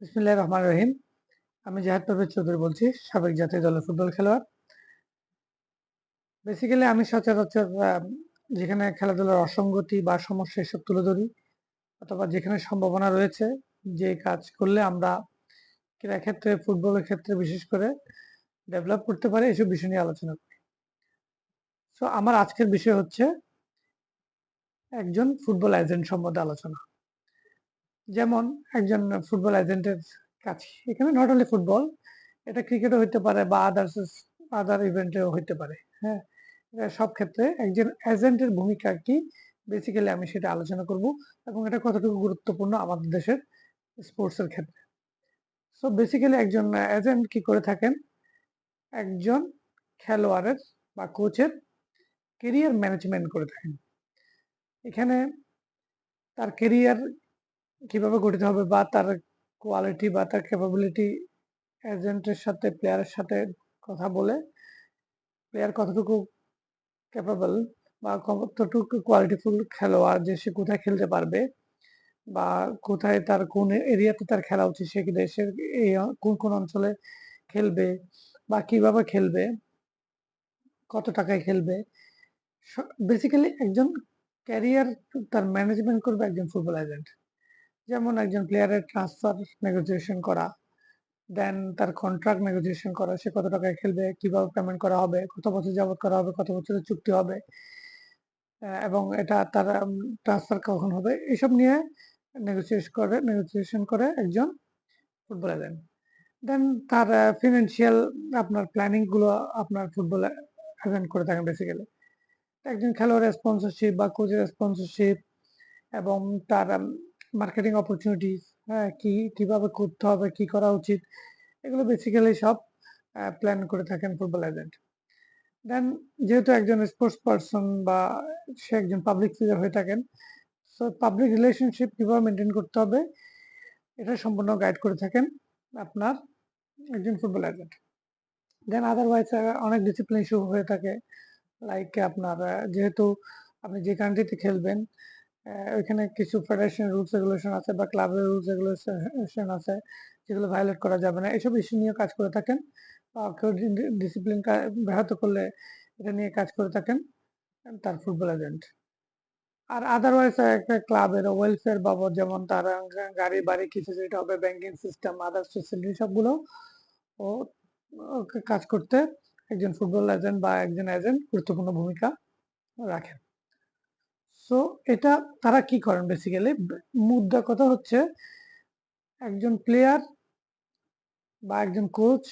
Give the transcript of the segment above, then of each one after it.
বিসমিল্লাহ রহমান রহিম। আমি জাহাদ পারভেজ চৌধুরী বলছি, সাবেক জাতীয় দলের ফুটবল খেলোয়াড়। বেসিক্যালি আমি সচরাচর যেখানে খেলাধুলার অসঙ্গতি বা সমস্যা এসব তুলে ধরি, অথবা যেখানে সম্ভাবনা রয়েছে যে কাজ করলে আমরা ক্রীড়া ক্ষেত্রে ফুটবলের ক্ষেত্রে বিশেষ করে ডেভেলপ করতে পারি, এসব বিষয় নিয়ে আলোচনা করি। সো আমার আজকের বিষয় হচ্ছে একজন ফুটবল এজেন্ট সম্বন্ধে আলোচনা। যেমন একজন ফুটবল এজেন্টের কাছে। এখানে নট অনলি ফুটবল এটা ক্রিকেটও হইতে পারে বা আদার্স আদার ইভেন্টেও হইতে পারে হ্যাঁ? সব ক্ষেত্রে একজন এজেন্টের ভূমিকা কি বেসিক্যালি আমি সেটা আলোচনা করব। এবং এটা কতটুকু গুরুত্বপূর্ণ আমাদের দেশের স্পোর্টসের ক্ষেত্রে। সো বেসিক্যালি একজন এজেন্ট কি করে থাকেন? একজন খেলোয়াড়ের বা কোচের কেরিয়ার ম্যানেজমেন্ট করে থাকেন। এখানে তার কেরিয়ার কীভাবে গঠিত হবে বা তার কোয়ালিটি বা তার ক্যাপাবিলিটি এজেন্টের সাথে প্লেয়ারের সাথে কথা বলে প্লেয়ার কতটুকু ক্যাপাবল বা কতটুকু কোয়ালিটিফুল খেলোয়াড় যে সে কোথায় খেলতে পারবে বা কোথায় তার কোন এরিয়াতে তার খেলা উচিত, সে দেশের এই কোন কোন অঞ্চলে খেলবে বা কীভাবে খেলবে, কত টাকায় খেলবে। বেসিক্যালি একজন ক্যারিয়ার তার ম্যানেজমেন্ট করবে একজন ফুটবল এজেন্ট যেমন একজন প্লেয়ারের ট্রান্সফার নেগোসিয়েশন করা দেন তার কন্ট্রাক্ট নেগোসিয়েশন করা, সে কত টাকায় খেলবে, কীভাবে পেমেন্ট করা হবে, কত বছর যাবত করা হবে, কত বছরের চুক্তি হবে এবং এটা তার ট্রান্সফার কখন হবে, এসব নিয়ে নেগোসিয়েশন করে নেগোসিয়েশন করে একজন ফুটবল এজেন্ট দেন তার ফিনান্সিয়াল আপনার প্ল্যানিংগুলো আপনার ফুটবল এজেন্ট করে থাকেন বেসিক্যালি একজন খেলোয়াড়ের স্পন্সরশিপ বা কোচের স্পন্সরশিপ এবং তার মার্কেটিং অপরচুনিটিস হ্যাঁ কি, কীভাবে করতে হবে, কি করা উচিত, এগুলো বেসিক্যালি সব প্ল্যান করে থাকেন ফুটবল এজেন্ট দেন যেহেতু একজন স্পোর্টস পারসন বা সে একজন পাবলিক ফিগার হয়ে থাকেন সো পাবলিক রিলেশনশিপ কীভাবে মেনটেন করতে হবে, এটা সম্পূর্ণ গাইড করে থাকেন আপনার একজন ফুটবল এজেন্ট দেন আদারওয়াইজ অনেক ডিসিপ্লিন ইস্যু হয়ে থাকে লাইক আপনার যেহেতু আপনি যে কান্ট্রিতে খেলবেন ওইখানে কিছু ফেডারেশন রুলস রেগুলেশন আছে বা ক্লাবের রুলস রেগুলেশন আছে, যেগুলো ভায়োলেট করা যাবে না। এসব ইস্যু নিয়ে কাজ করে থাকেন বা কেউ ডিসিপ্লিন ব্যাহত করলে এটা নিয়ে কাজ করে থাকেন, তার ফুটবল এজেন্ট আর আদারওয়াইজ একটা ক্লাবের ওয়েলফেয়ার বাবদ যেমন তার গাড়ি, বাড়ি কিছু যেটা হবে ব্যাংকিং সিস্টেম আদার্স ফেসিলিটি সবগুলো ও কাজ করতে একজন ফুটবল এজেন্ট বা একজন এজেন্ট গুরুত্বপূর্ণ ভূমিকা রাখেন। সো এটা তারা কি করেন বেসিক্যালি মুদ্রা কথা হচ্ছে একজন প্লেয়ার বা একজন কোচ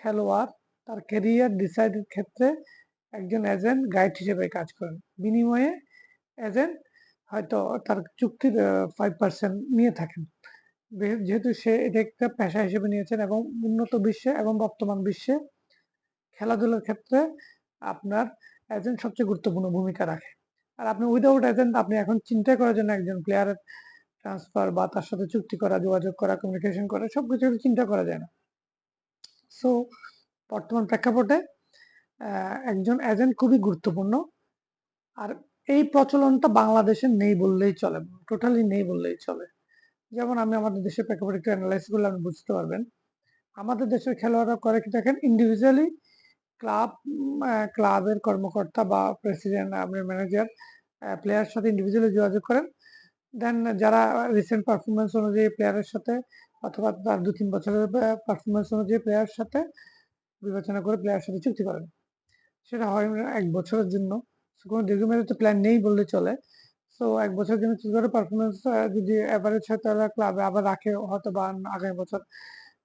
খেলোয়াড় তার ক্যারিয়ার ডিসাইডের ক্ষেত্রে একজন এজেন্ট গাইড হিসেবে কাজ করেন। বিনিময়ে এজেন্ট হয়তো তার চুক্তির ফাইভ পার্সেন্ট নিয়ে থাকেন। যেহেতু সে এটা একটা পেশা হিসেবে নিয়েছেন এবং উন্নত বিশ্বে এবং বর্তমান বিশ্বে খেলাধুলার ক্ষেত্রে আপনার এজেন্ট সবচেয়ে গুরুত্বপূর্ণ ভূমিকা রাখে। আর আপনি উইদাউট এজেন্ট আপনি এখন চিন্তা করার জন্য একজন প্লেয়ারের ট্রান্সফার বা তার সাথে চুক্তি করা, যোগাযোগ করা কমিউনিকেশন করা, সবকিছু চিন্তা করা যায় না। সো বর্তমান প্রেক্ষাপটে একজন এজেন্ট খুবই গুরুত্বপূর্ণ। আর এই প্রচলনটা বাংলাদেশে নেই বললেই চলে টোটালি নেই বললেই চলে। যেমন আমি আমাদের দেশের প্রেক্ষাপটে একটু অ্যানালাইস করলে আপনি বুঝতে পারবেন। আমাদের দেশের খেলোয়াড়রা করে কি দেখেন ইন্ডিভিজুয়ালি ক্লাব ক্লাবের কর্মকর্তা বা প্রেসিডেন্ট আপনার ম্যানেজার প্লেয়ার সাথে ইন্ডিভিজুয়ালি যোগাযোগ করেন। দেন যারা রিসেন্ট পারফরমেন্স অনুযায়ী প্লেয়ারের সাথে অথবা তার দু তিন বছরের পারফরমেন্স অনুযায়ী প্লেয়ারের সাথে বিবেচনা করে প্লেয়ারের সাথে চুক্তি করেন। সেটা হয় এক বছরের জন্য। কোনো দীর্ঘমেয়াদী প্ল্যান নেই বললে চলে। সো এক বছরের জন্য চুক্তি করে পারফরমেন্স যদি অ্যাভারেজ হয় তাহলে ক্লাবে আবার রাখে হয়তো বা আগামী বছর।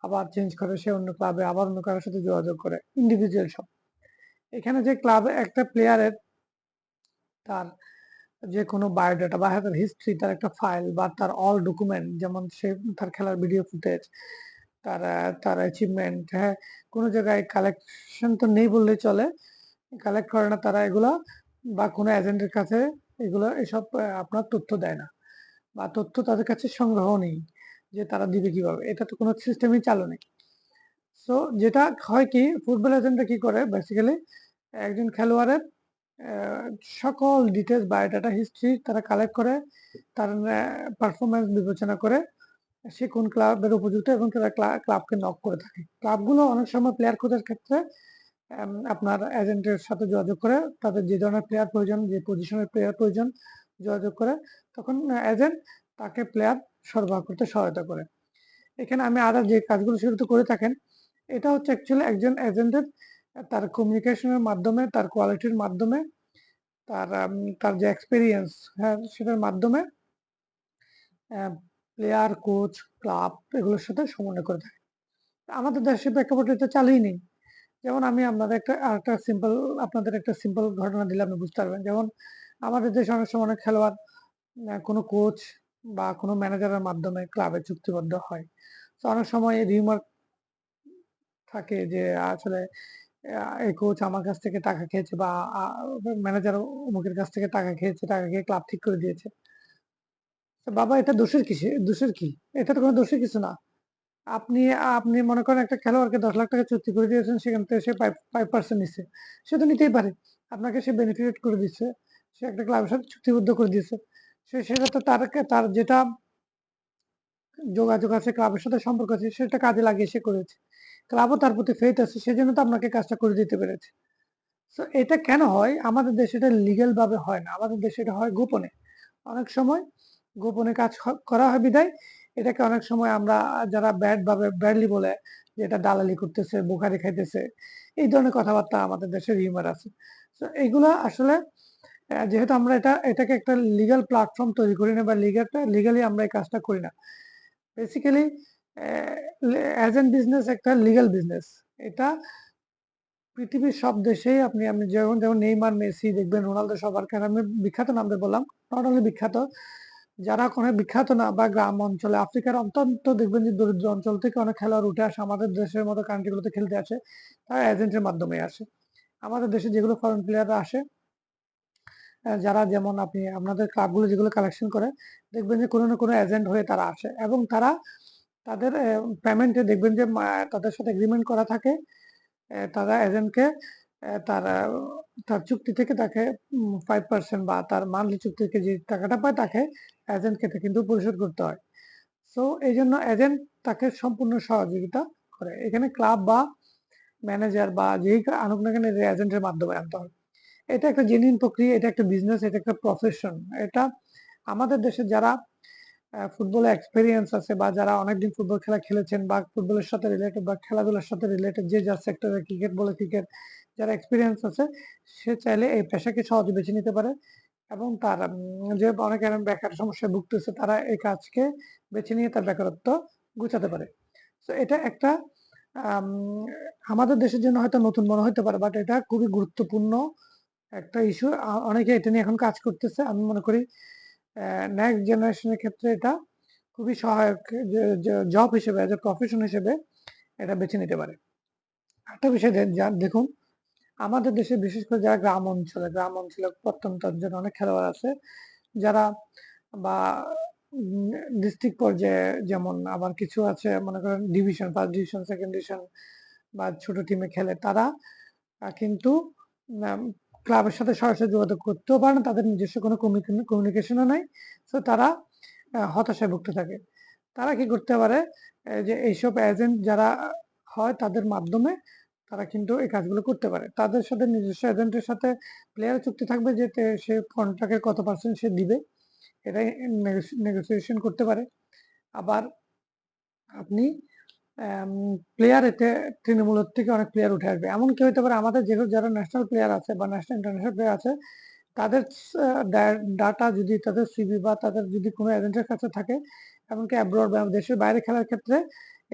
আবার চেঞ্জ করে, সে অন্য ক্লাবে আবার অন্য কারোর সাথে যোগাযোগ করে ইন্ডিভিজুয়াল সব। এখানে যে ক্লাবে একটা প্লেয়ারের তার যে কোনো বায়োডাটা বা তার হিস্ট্রি তার একটা ফাইল বা তার অল ডকুমেন্ট যেমন সে তার খেলার ভিডিও ফুটেজ তার তার অ্যাচিভমেন্ট হ্যাঁ কোনো জায়গায় কালেকশন তো নেই বললেই চলে কালেক্ট করে না তারা এগুলো বা কোনো এজেন্টের কাছে এগুলো এসব আপনার তথ্য দেয় না। বা তথ্য তাদের কাছে সংগ্রহ নেই। যে তারা দিবে কীভাবে? এটা তো কোনো সিস্টেমই চালু নেই। সো যেটা হয় কি ফুটবল এজেন্টরা কি করে? বেসিক্যালি একজন খেলোয়াড়ের সকল ডিটেলস বায়োডাটা হিস্ট্রি তারা কালেক্ট করে, তার পারফরমেন্স বিবেচনা করে, সে কোন ক্লাবের উপযুক্ত এবং তারা ক্লাবকে নক করে থাকে। ক্লাবগুলো অনেক সময় প্লেয়ার খোঁজার ক্ষেত্রে আপনার এজেন্টের সাথে যোগাযোগ করে, তাদের যে ধরনের প্লেয়ার প্রয়োজন, যে পজিশনের প্লেয়ার প্রয়োজন, যোগাযোগ করে, তখন এজেন্ট তাকে প্লেয়ার সরবরাহ করতে সহায়তা করে। এখানে আমি আরও যে কাজগুলো সেগুলো করে থাকেন, এটা হচ্ছে অ্যাকচুয়ালি একজন এজেন্টের তার কমিউনিকেশনের মাধ্যমে, তার কোয়ালিটির মাধ্যমে, তার তার যে এক্সপিরিয়েন্স হ্যাঁ সেটার মাধ্যমে প্লেয়ার কোচ ক্লাব এগুলোর সাথে সমন্বয় করে থাকে। আমাদের দেশে প্রেক্ষাপটে এটা চালুই নেই। যেমন আমি আপনাদের একটা, আরেকটা সিম্পল আপনাদের একটা সিম্পল ঘটনা দিলে আপনি বুঝতে পারবেন। যেমন আমাদের দেশে অনেক সময় অনেক খেলোয়াড় কোনো কোচ বা কোনো ম্যানেজারের মাধ্যমে ক্লাবে চুক্তিবদ্ধ হয়। তো অনেক সময় রিউমার থাকে যে, আসলে এই কোচ আমার কাছ থেকে টাকা খেয়েছে বা ম্যানেজার অমুকের কাছ থেকে টাকা খেয়েছে, টাকা খেয়ে ক্লাব ঠিক করে দিয়েছে। বাবা, এটা দোষের কিসে? দোষের কি? এটা তো কোনো দোষের কিছু না। আপনি আপনি মনে করেন একটা খেলোয়াড়কে দশ লাখ টাকা চুক্তি করে দিয়েছেন, সেখান থেকে সে ফাইভ পার্সেন্ট নিচ্ছে সে তো নিতেই পারে। আপনাকে সে বেনিফিট করে দিচ্ছে। সে একটা ক্লাবের সাথে চুক্তিবদ্ধ করে দিয়েছে। সে সেটা তো তার তার যেটা যোগাযোগ আছে, ক্লাবের সাথে সম্পর্ক আছে, সেটা কাজে লাগিয়ে সে করেছে। ক্লাবও তার প্রতি ফেথ আছে, সেজন্য তো আপনাকে কাজটা করে দিতে পেরেছে। তো এটা কেন হয়? আমাদের দেশে এটা লিগেল ভাবে হয় না। আমাদের দেশে এটা হয় গোপনে। অনেক সময় গোপনে কাজ করা হয় বিদায়। এটাকে অনেক সময় আমরা যারা ব্যাড ভাবে ব্যাডলি বলে, যে এটা দালালি করতেছে বোখারি খাইতেছে, এই ধরনের কথাবার্তা আমাদের দেশে রিউমার আছে। তো এইগুলা আসলে যেহেতু আমরা এটা, এটাকে একটা লিগাল প্ল্যাটফর্ম তৈরি করি না বা লিগালটা লিগালি আমরা এই কাজটা করি না। বেসিক্যালি অ্যাজ এন বিজনেস একটা লিগ্যাল বিজনেস এটা পৃথিবীর সব দেশেই আপনি আপনি যেমন যেমন নেইমার, মেসি দেখবেন, রোনালদো সবার কারণে আমি বিখ্যাত নামতে বললাম নট অনলি বিখ্যাত, যারা কোনো বিখ্যাত না বা গ্রাম অঞ্চলে, আফ্রিকার অত্যন্ত দেখবেন যে দরিদ্র অঞ্চল থেকে অনেক খেলোয়াড় উঠে আসে, আমাদের দেশের মতো কান্ট্রিগুলোতে খেলতে আসে, তারা এজেন্টের মাধ্যমে আসে। আমাদের দেশে যেগুলো ফরেন প্লেয়াররা আসে যারা যেমন আপনি আপনাদের ক্লাবগুলো যেগুলো কালেকশন করে, দেখবেন যে কোনো না কোনো এজেন্ট হয়ে তারা আসে এবং তারা তাদের পেমেন্টে দেখবেন যে তাদের সাথে এগ্রিমেন্ট করা থাকে। তারা এজেন্টকে তার তার চুক্তি থেকে তাকে ফাইভ পার্সেন্ট বা তার মান্থলি চুক্তি থেকে যে টাকাটা পায় তাকে এজেন্টকে কিন্তু পরিশোধ করতে হয়। সো এই জন্য এজেন্ট তাকে সম্পূর্ণ সহযোগিতা করে। এখানে ক্লাব বা ম্যানেজার বা যেই আনুক না কেন এজেন্টের মাধ্যমে আনতে হয়। এটা একটা জেনুইন প্রক্রিয়া, এটা একটা বিজনেস এটা একটা প্রফেশন এটা আমাদের দেশে যারা ফুটবলে এক্সপিরিয়েন্স আছে বা যারা অনেকদিন ফুটবল খেলা খেলেছেন বা ফুটবলের সাথে রিলেটেড বা খেলাধুলার সাথে রিলেটেড যে যার সেক্টরে ক্রিকেট বলে ক্রিকেট যারা এক্সপিরিয়েন্স আছে, সে চাইলে এই পেশাকে সহজে বেছে নিতে পারে এবং তার যে অনেক বেকার সমস্যায় ভুগতেছে, তারা এই কাজকে বেছে নিয়ে তার বেকারত্ব গুছাতে পারে। তো এটা একটা আমাদের দেশের জন্য হয়তো নতুন মনে হতে পারে বাট এটা খুবই গুরুত্বপূর্ণ একটা ইস্যু অনেকে এটা নিয়ে এখন কাজ করতেছে। আমি মনে করি নেক্সট জেনারেশনের ক্ষেত্রে এটা খুবই সহায়ক জব হিসেবে এজ এ প্রফেশন হিসেবে এটা বেছে নিতে পারে। একটা বিষয় দেখুন, আমাদের দেশে বিশেষ করে যারা গ্রাম অঞ্চলে গ্রাম অঞ্চলে প্রত্যন্ত অঞ্চলে অনেক খেলোয়াড় আছে, যারা বা ডিস্ট্রিক্ট পর্যায়ে যেমন আবার কিছু আছে, মনে করেন division first division second division বা ছোট টিমে খেলে, তারা কিন্তু ক্লাবের সাথে সরাসরি যোগাযোগ করতেও পারে না, তাদের নিজস্ব কোনো কমিউনিকেশনও নাই। তো তারা হতাশায় ভুগতে থাকে। তারা কি করতে পারে? যে এইসব এজেন্ট যারা হয়, তাদের মাধ্যমে তারা কিন্তু এই কাজগুলো করতে পারে। তাদের সাথে নিজস্ব এজেন্টের সাথে প্লেয়ার চুক্তি থাকবে যে সে কন্ট্রাক্টের কত পার্সেন্ট সে দিবে। এটাই নেগোসিয়েশন করতে পারে। আবার আপনি প্লেয়ার এতে তৃণমূলের থেকে অনেক প্লেয়ার উঠে আসবে। এমন কি হতে পারে আমাদের যেগুলো যারা ন্যাশনাল প্লেয়ার আছে বা ন্যাশনাল ইন্টারন্যাশনাল প্লেয়ার আছে, তাদের ডাটা যদি তাদের সিবি বা তাদের যদি কোনো এজেন্টের কাছে থাকে, এমনকি অ্যাব্রড বা দেশের বাইরে খেলার ক্ষেত্রে,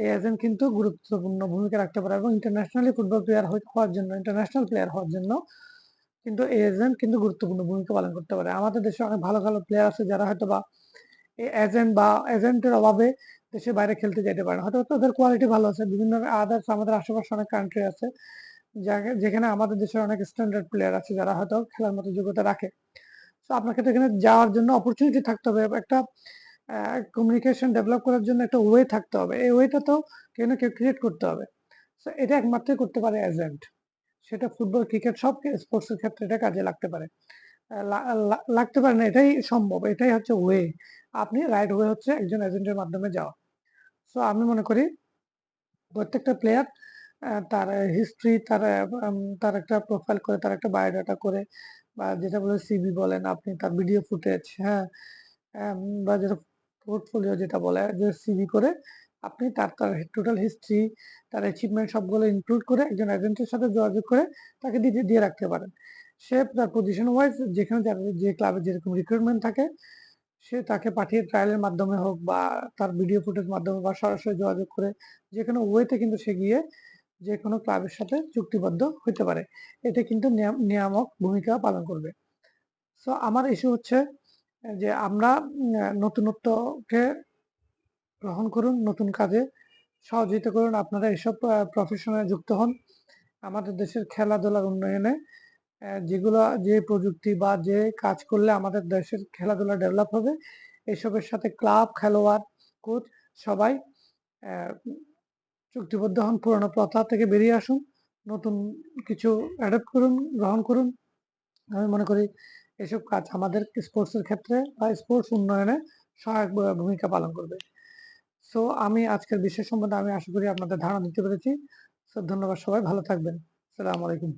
এই এজেন্ট কিন্তু গুরুত্বপূর্ণ ভূমিকা রাখতে পারে এবং ইন্টারন্যাশনালি ফুটবল প্লেয়ার হওয়ার জন্য ইন্টারন্যাশনাল প্লেয়ার হওয়ার জন্য কিন্তু এই এজেন্ট কিন্তু গুরুত্বপূর্ণ ভূমিকা পালন করতে পারে। আমাদের দেশে অনেক ভালো ভালো প্লেয়ার আছে যারা হয়তো বা এজেন্ট বা এজেন্টের অভাবে দেশের বাইরে খেলতে যেতে পারে হয়তো তাদের কোয়ালিটি ভালো আছে। বিভিন্ন আদার্স আমাদের আশেপাশে অনেক কান্ট্রি আছে যেখানে আমাদের দেশের অনেক স্ট্যান্ডার্ড প্লেয়ার আছে, যারা হয়তো খেলার মতো যোগ্যতা রাখে। তো আপনাকে তো এখানে যাওয়ার জন্য অপরচুনিটি থাকতে হবে। একটা কমিউনিকেশন ডেভেলপ করার জন্য একটা ওয়ে থাকতে হবে। এই ওয়েটা তো কেউ না কেউ ক্রিয়েট করতে হবে। তো এটা একমাত্রই করতে পারে এজেন্ট সেটা ফুটবল ক্রিকেট সব স্পোর্টসের ক্ষেত্রে এটা কাজে লাগতে পারে। লাগতে পারে না। এটাই সম্ভব। এটাই হচ্ছে ওয়ে আপনি রাইট ওয়ে হচ্ছে একজন এজেন্টের মাধ্যমে যাওয়া। সো আমি মনে করি প্রত্যেকটা প্লেয়ার তার হিস্ট্রি তার তার একটা প্রোফাইল করে, তার একটা বায়োডাটা করে বা যেটা বলে সিভি বলেন আপনি তার ভিডিও ফুটেজ, হ্যাঁ? বা যেটা পোর্টফোলিও যেটা বলে যে সিভি করে আপনি তার, তার টোটাল হিস্ট্রি, তার অ্যাচিভমেন্ট সবগুলো ইনক্লুড করে একজন এজেন্টের সাথে যোগাযোগ করে তাকে দিয়ে দিয়ে রাখতে পারেন। সে তার পজিশন ওয়াইজ যেখানে যে ক্লাবে যেরকম রিক্রুটমেন্ট থাকে, সে তাকে পাঠিয়ে ট্রায়ালের মাধ্যমে হোক বা তার ভিডিও ফুটেজ মাধ্যমে বা সরাসরি যোগাযোগ করে যে কোনো ওয়েতে কিন্তু সে গিয়ে যে কোনো ক্লাবের সাথে চুক্তিবদ্ধ হইতে পারে। এটা কিন্তু নিয়ামক ভূমিকা পালন করবে। সো আমার ইস্যু হচ্ছে যে আমরা নতুনত্বকে গ্রহণ করুন, নতুন কাজে সহযোগিতা করুন। আপনারা এসব প্রফেশনে যুক্ত হন। আমাদের দেশের খেলাধুলার উন্নয়নে যেগুলা যে প্রযুক্তি বা যে কাজ করলে আমাদের দেশের খেলাধুলা ডেভেলপ হবে, এসবের সাথে ক্লাব, খেলোয়াড়, কোচ সবাই চুক্তিবদ্ধ হন। পুরনো প্রথা থেকে বেরিয়ে আসুন। নতুন কিছু অ্যাডপ্ট করুন, গ্রহণ করুন। আমি মনে করি এসব কাজ আমাদের স্পোর্টস এর ক্ষেত্রে বা স্পোর্টস উন্নয়নে সহায়ক ভূমিকা পালন করবে। সো আমি আজকের বিষয় সম্বন্ধে আমি আশা করি আপনাদের ধারণা দিতে পেরেছি। সো ধন্যবাদ সবাই ভালো থাকবেন। আসসালামু আলাইকুম।